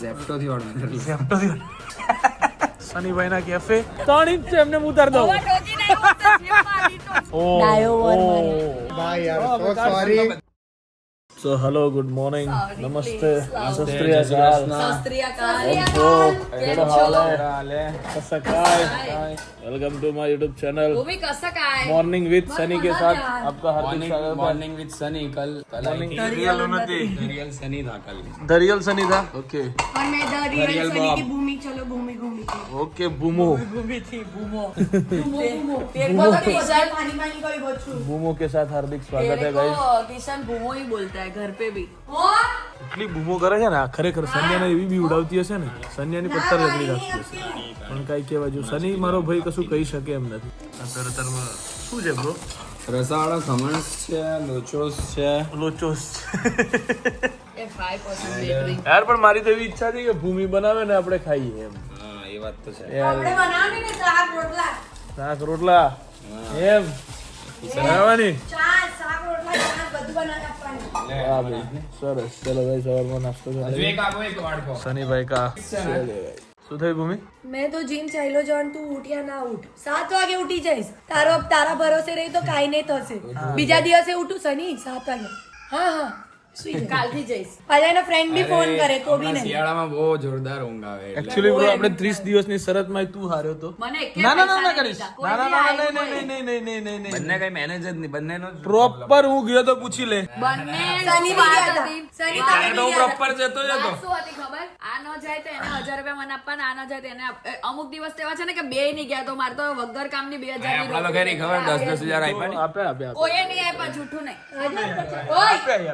Zepto order કરી Zepto સનીભાઈ ના કેફે ત્રણ ઇંચ છે એમને ઉતાર દઉં. ઓ sorry so hello so hello good morning नमस्ते शास्त्रीय welcome to my YouTube channel morning with Sunny के साथ आपका हार्दिक स्वागत है मॉर्निंग विद सनी कल रियल रियल सनी था कल द रियल सनी था ओके और मैं द रियल सनी की भूमि चलो भूमि घूमी ओके बूमो भूमि थी बूमो बूमो के साथ हार्दिक स्वागत है गाइस किशन बूमो ही बोलता है घर पे भी એટલી બૂમો કરે છે ને આ ખરેખર સન્યાને એવી બી ઉડાવતી હશે ને સન્યાની પથ્થર લગડી રાખતી હશે પણ કાંઈ કહેવા જો સની મારો ભાઈ કશું કહી શકે એમ નથી અત્યારે અત્યારમાં શું છે બ્રો રસાવાળા ખમણ છે લોચોસ છે લોચોસ ये फाइव परसेंट बेकरी યાર પણ મારી તો એવી ઈચ્છા છે કે ભૂમિ બનાવે ને આપણે ખાઈએ એમ હા એ વાત તો છે યાર આપણે બનાવને ને શાક રોટલા શાક રોટલા એમ બરાબરની સરસ. મેં તો જીમ ચાલ્યો જણ તું ઉઠ્યા ના ઉઠ. સાત વાગે ઉઠી જઈશ. તારો તારા ભરોસે રહી તો કાંઈ નહીં થશે. બીજા દિવસે ઉઠું સની સાત વાગે. હા હા. મેનેજ જ નહીં. પ્રોપર હું ગયો તો પૂછી લે. તો પ્રોપર જતો જતો રૂપિયા મને આપવાના જાય એને અમુક દિવસ એવા છે ને બે નહીં ગયા તો માર તો વગર કામની ની આપણા તો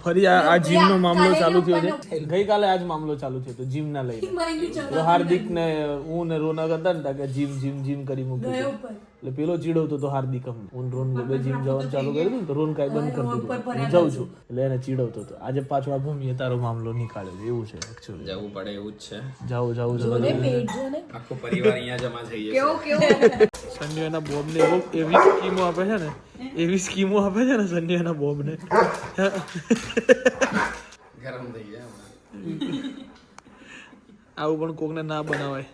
ફરી આ આ જીમ નો મામલો ચાલુ થયો છે. ગઈકાલે આજ મામલો ચાલુ થયો હતો જીમ ના લઈને તો હાર્દિક ને હું ને રોનક હતા ને કે જીમ જીમ જીમ કરી મૂક્યું એટલે પેલો ચીડવતો તો હાર્દિક અમને. હું રોન બે જીમ જવાનું ચાલુ કર્યું હતું તો રોન કાંઈ બંધ કરી દીધું હું જાઉં છું. એટલે એને ચીડવતો હતો. આજે પાછો આ ભૂમિએ તારો મામલો નીકાળ્યો છે. એવું છે એકચ્યુઅલી જવું પડે એવું જ છે. જાવું જાવું જાઉં ને પેટ જો ને આખો પરિવાર અહીંયા જમા થઈ જશે. કેવો સંડે સંડેના બોબને એવો એવી સ્કીમો આપે છે ને એવી સ્કીમો આપે છે ને સંડેના બોબને ગરમ થઈ જાય આવું પણ કોકને ના બનાવાય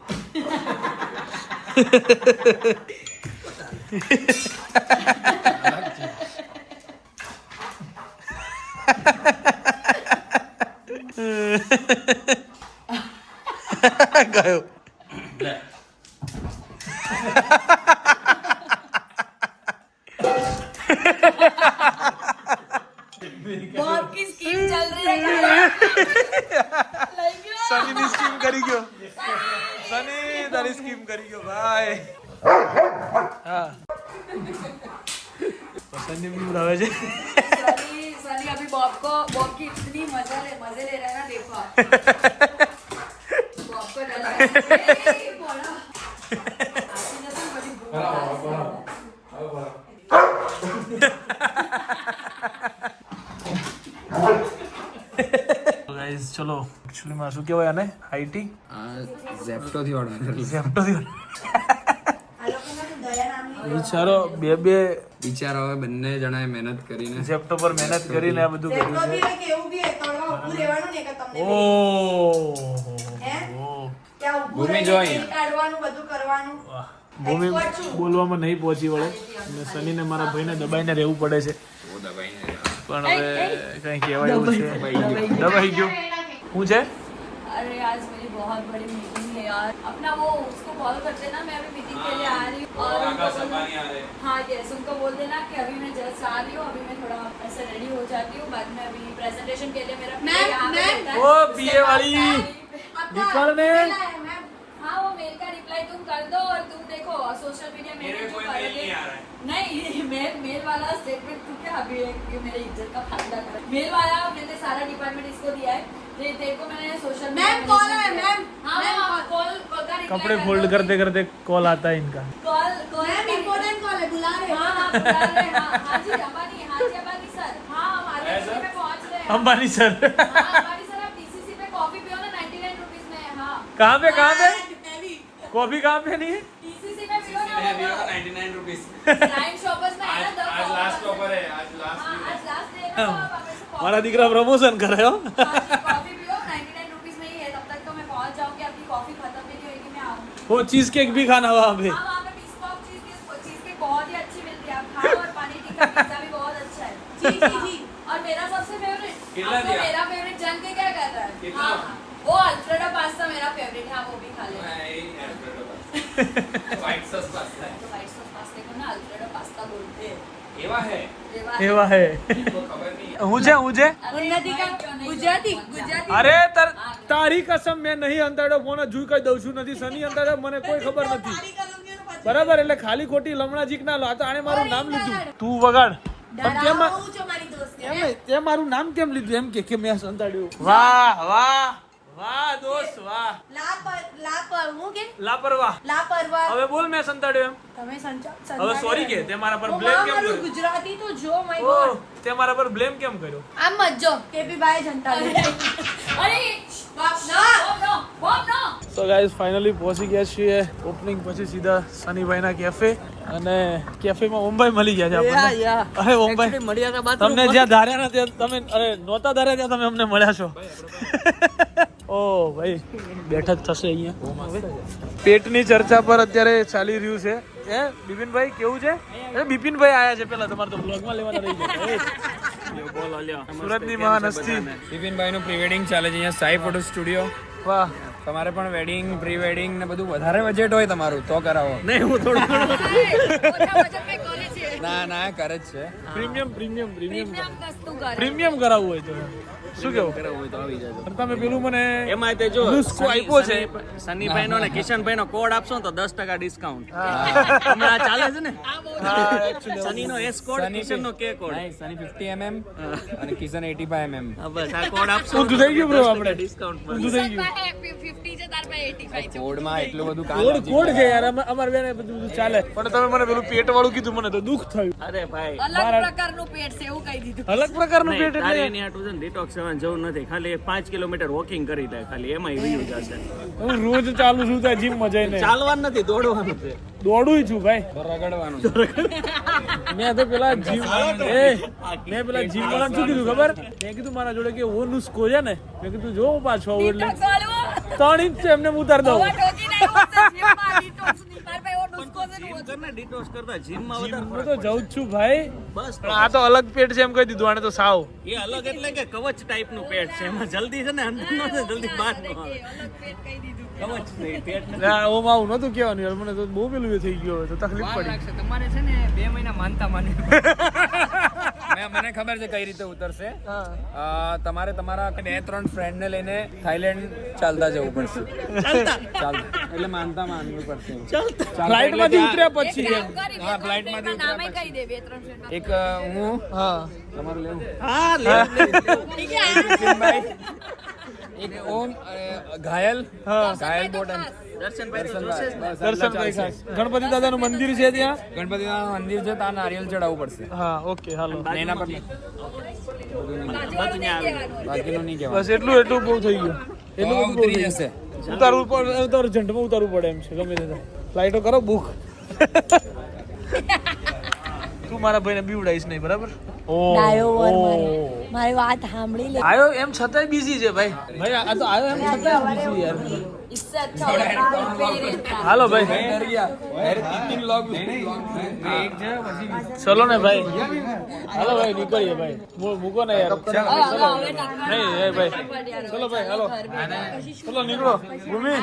ગયો કરી ગયો સની તારી સ્કીમ કરી ગયો ભાઈ હા સની બી ઉડાવે છે सनी सनी अभी बॉब को बॉब की इतनी मजा ले मजे ले रहा है ना देखो आप। बॉब को डर लगा है। ए, बोला। आशी नसीब बड़ी बोला। ગાઈઝ ચલો એકચ્યુઅલી માં શું કહેવાય આને? આઈટી આ ઝેપ્ટો થી ઓર્ડર કરી ઝેપ્ટો થી આ લોકોને તો દયા નામની વિચારો બે બે બિચારા હવે બંને જણાએ મહેનત કરીને ઝેપ્ટો પર મહેનત કરીને આ બધું કર્યું બી હોય કે એવું બી હોય તળવા ઊભું રહેવાનું ને કે છે તમને ઓ ભૂમિ રહીને જો કાઢવાનું બધું કરવાનું. ભૂમિ બોલવામાં નહીં પહોંચી વળે. અને શનિને મારા ભાઈને દબાઈને રહેવું પડે છે. પણ હવે કઈ કહેવાય એવું છે. દબાઈ ગયો. છે अरे आज मेरी बहुत बड़ी मीटिंग है यार। अपना वो उसको कॉल कर देना मैं अभी मीटिंग के लिए आ रही हूँ। और उनको बोल हाँ। यस उनको बोल देना कि अभी मैं जस्ट आ रही हूँ अभी मैं थोड़ा ऐसे रेडी हो जाती हूँ बाद में अभी प्रेजेंटेशन के लिए मेरा मैम, मैं वो पीए वाली निकल में। हाँ वो मेल का रिप्लाई तुम कर दो और तुम देखो सोशल मीडिया में जो करोगे नहीं मेल मेल वाला स्टेटमेंट तू क्या अभी है मेरे इज़्ज़त का फ़ायदा कर मेल वाला मैंने सारा डिपार्टमेंट इसको दिया है। ये तेरे को मैंने सोशल मैम, call है, मैम। हाँ। मैम, हाँ कॉल कॉल का reply कपड़े फोल्ड करते करते कॉल आता है इनका। Call call ma'am important call है बुला रहे हाँ। हाँ बुला रहे हैं, हाँ हाँ जी अंबानी हाँ जी अंबानी सर। हाँ हमारे एरिया में पहुँच रहे हैं। अंबानी सर। हाँ अंबानी सर आप टीसीसी पे कॉफ़ी पियो ना 99 रुपीस में। हाँ। कहाँ पे कहाँ पे? कॉफ़ी कहाँ पे नहीं है? टीसीसी में प्रमोशन कर रहे हो। होगी वो चीज़ केक भी खाना वहाँ पे। आप मेरा सबसे फेवरेट मेरा फेवरेट जान के क्या कर रहा है हाँ। वो अल्फ्रेडो पास्ता मेरा फेवरेट है वो भी खा વ્હાઈટ સોસ પાસ્તા तो व्हाइट सॉस पास्ता को ना अल्फ्रेडो पास्ता बोलते हैं એવા હે ये बात- એવા હે તો ખબર નહીં હું છે હું છે अरे ઉન્નતિ કા क्यों नहीं ગુજરાતી बोलते? ગુજરાતી અરે તાર તારી કસમ મેં નહીં અંતાડ્યો ફોન જ જોઈ કઈ દઉં છું નથી સની અંતાડ્યો મને કોઈ ખબર નથી બરાબર એટલે ખાલી ખોટી લમણાજીક ના લો આ તો આણે મારું નામ લીધું તું વગાડ પણ કેમ ડરાવું છો મારી દોસ્તને એમ નહીં, તે મારું નામ કેમ લીધું એમ કે કે મેં સંતાડ્યું વાહ વાહ વાહ દોસ્ત વાહ. લાપર હવે બોલ મેં સંતાડ્યો હવે સોરી કે તે મારા પર બ્લેમ કેમ કર્યો? તે મારા પર બ્લેમ કેમ કર્યો? તો ગાઈઝ ફાઇનલી પહોંચી ગયા છીએ ઓપનિંગ પછી સીધા સનીભાઈના કેફે અને કેફેમાં ઓમભાઈ મળી ગયા છે આપણને. અરે ઓમભાઈ મળ્યા તમને જ્યાં ધાર્યા ને ત્યાં તમે અરે નહોતા ધાર્યા ત્યાં તમે અમને મળ્યા છો. ઓ ભાઈ બેઠક થશે અહીંયા. પેટની ચર્ચા પર અત્યારે ચાલી રહ્યું છે. હે બિપિનભાઈ કેવું છે? અરે બિપિનભાઈ આયા છે પેલા તમારે તો બ્લોગમાં લેવાના રહી ગયા. સુરતની મહાનસ્તી બિપિનભાઈ નું ચાલે છે અહીંયા સાઈ ફોટો સ્ટુડિયો વાહ. તમારે પણ વેડિંગ પ્રી વેડિંગ ને બધું વધારે બજેટ હોય તમારું તો કરાવો. નહીં હું થોડું ના ના કરે જ છે. પ્રીમિયમ પ્રીમિયમ પ્રીમિયમ પ્રીમિયમ કરાવવું હોય તો. શું કેવું? હોય તમે પેલું મને એમાં તે જો નુસ્ખો આપ્યો છે. સનીભાઈ નો ને કિશનભાઈ નો કોડ આપશો તો 10% ડિસ્કાઉન્ટ હમણાં ચાલે છે ને? સની નો એસ કોડ કિશન નો કે કોડ સની 50 એમએમ અને કિશન 85 એમએમ બસ આ કોડ આપશો ઊંધું થઈ ગયું બ્રો આપણે. ડિસ્કાઉન્ટ ઊંધું થઈ ગયું. 50 છે તાર પાસે 85 છે. કોડમાં એટલું બધું કામ કોડ કોડ છે યાર અમાર બેને બધું ચાલે. પણ તમે મને પેલું પેટ વાળું કીધું મને તો દુખ થયું. અરે ભાઈ. અલગ પ્રકારનું પેટ છે એવું કહી દીધું. અલગ પ્રકારનું પેટ એટલે એની આટલું છે ડિટોક્સ સેવન જવું નથી. ખાલી પાંચ કિલોમીટર વોકિંગ કરી લે ખાલી એમાં વ્યૂ જશે હું રોજ ચાલુ છું ત્યાં જીમમાં જઈને. ચાલવાનું નથી દોડવાનું છે. દોડું છું ભાઈ. રગડવાનું. મેં તો પેલા જીમ એ મેં પેલા જીમ વાળા શું કીધું ખબર? મેં કીધું મારા જોડે કે ઓ નુસ્કો છે ને મેં કીધું જો પાછો એટલે ત્રણ ઇંચ છે એમને હું ઉતાર દઉં. ઘરના ડિટોક્સ કરતા જીમમાં જીમ વધારે તો જઉં છું ભાઈ. બસ આ તો અલગ પેટ છે એમ કહી દીધું આને તો સાવ. એ અલગ એટલે કે કવચ ટાઈપનું પેટ છે. એમાં જલ્દી છે ને અંદર નો છે જલ્દી બહાર નો આવે. કવચ નહીં પેટ ના, ઓમ આવું નતું કહેવાનું યાર મને તો બહુ પેલું થઈ ગયું હવે તો તકલીફ પડી. તમારે છે ને બે મહિના માનતા માની. મને ખબર છે કઈ રીતે ઉતરશે. અ, તમારે તમારા બે ત્રણ ફ્રેન્ડ ને લઈને થાઈલેન્ડ ચાલતા જવું પડશે. ચાલતા? એટલે માનતા માનવું પડશે. ફ્લાઇટમાંથી ઉતર્યા પછી હા, ફ્લાઇટમાંથી ઉતર્યા નામે કહી દે બે ત્રણ friend. એક હું? હા. તમારું લેવું? હા લે એક ઓમ ઘાયલ. હા. ઘાયલ બોટન દર્શનભાઈ ને. ખાસ. ગણપતિ દાદાનું મંદિર છે ત્યાં? ગણપતિ મંદિર છે ત્યાં નારિયેલ ચડાવવું પડશે. હા ઓકે હાલો. એના પર. બાકીનું નહીં બસ એટલું એટલું બહુ થઈ ગયું. એટલું ઉતરી થઈ જશે. ઉતારવું પડે ઉતારું ઝંડમાં ઉતારવું પડે એમ છે ગમે તે થાય. ફ્લાઇટો કરો બુક. તું મારા ભાઈને બીવડાઈશ નહીં બરાબર? ઓ મારી. વાત સાંભળી લે. આયો એમ છતાંય બિઝી છે ભાઈ. ભાઈ આ તો આયો એમ છતાંય બિઝી યાર. હાલો ભાઈ. ચલો ને ભાઈ. હાલો ભાઈ નીકળીએ ભાઈ. મૂકો ને યાર. નહીં ભાઈ. ચલો ભાઈ હાલો. ચલો નીકળો. ભૂમિ.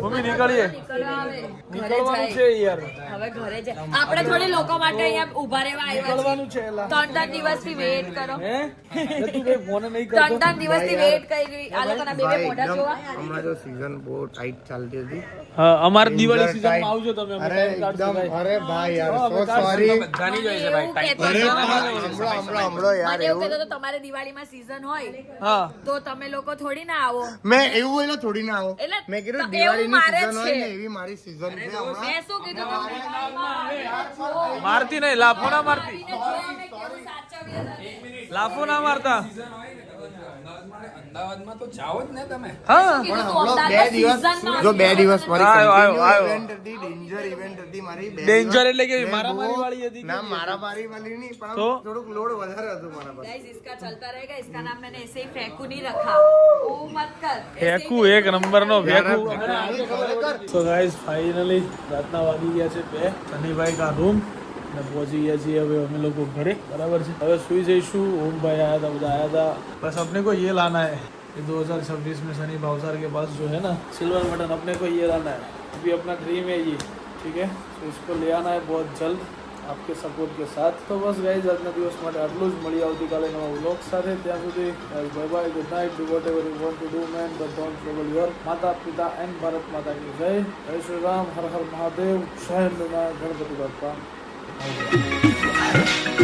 ભૂમિ નીકળીએ. નીકળવાનું છે યાર. હવે ઘરે છે આપણે થોડી લોકો માટે અહીંયા ઊભા રહેવા આવ્યા છે ત્રણ ત્રણ દિવસથી વેટ કરો. હે? ત્રણ ત્રણ દિવસથી વેટ કરી આ લોકોના બે મોઢા જોવા. સીઝન બહુ ટાઈટ ચાલતી હતી. હા અમાર દિવાળી સીઝનમાં આવજો તમે અરે એકદમ અરે ભાઈ યાર સો સોરી બધાની જોઈએ છે ભાઈ ટાઈટ. હમણાં હમણાં યાર એવું કહેતો તો તમારે દિવાળીમાં season હોય હા. તો તમે લોકો થોડી ના આવો. મેં એવું એટલે થોડી ના આવો. એટલે મેં કીધું દિવાળી ની દિવાળીની સીઝન હોય ને એવી મારી સીઝન છે હમણાં. મેં શું કીધું તમને. મારતી નહીં લાફો ના મારતી. લાફો ના મારતા. અમદાવાદમાં તો જાઓ જ ને તમે હા કીધું પણ તું હમણાં બે અમદાવાદમાં દિવસ seasonમાં જો બે દિવસ મારી આવ્યો, આવ્યો, continue આવ્યો. event હતી ડેન્જર ઇવેન્ટ હતી મારી બે Danger દિવસ. એટલે કેવી? મેં મારામારી બહુ- વાળી હતી કે ના કેવી? મારામારી વાળી નહીં પણ તો? થોડુંક લોડ વધારે હતું મારા પર गाइस इसका चलता रहेगा इसका नाम मैंने ऐसे ही फेंकू नहीं रखा ओ મત કર ફેંકું એક નંબરનો ફેંકું તો ગાઈઝ ફાઇનલી રાતના વાગી ગયા છે બે શનિભાઈ કા રૂમ ને પહોંચી ગયા છીએ હવે અમે લોકો ઘરે બરાબર છે હવે સુઈ જઈશું ઓમભાઈ આયા था બધા आया था बस अपने को ये लाना है ये 2026 में शनि भावसार के पास जो है ना सिल्वर बटन अपने को ये लाना है अभी अपना ड्रीम है ये ठीक है तो इसको ले आना है बहुत जल्द आपके સપોર્ટ કે સાથ તો બસ ગાઈઝ આજના દિવસ માટે આટલું જ મળી આવતીકાલે નવા વ્લોગ સાથે ત્યાં સુધી bye bye good night do whatever you want to do man but don't trouble your માતા પિતા એન્ડ ભારત માતા કી જય જય શ્રી રામ હર હર મહાદેવ જય હિન્દ ગણપતિ બાપ્પા Oh.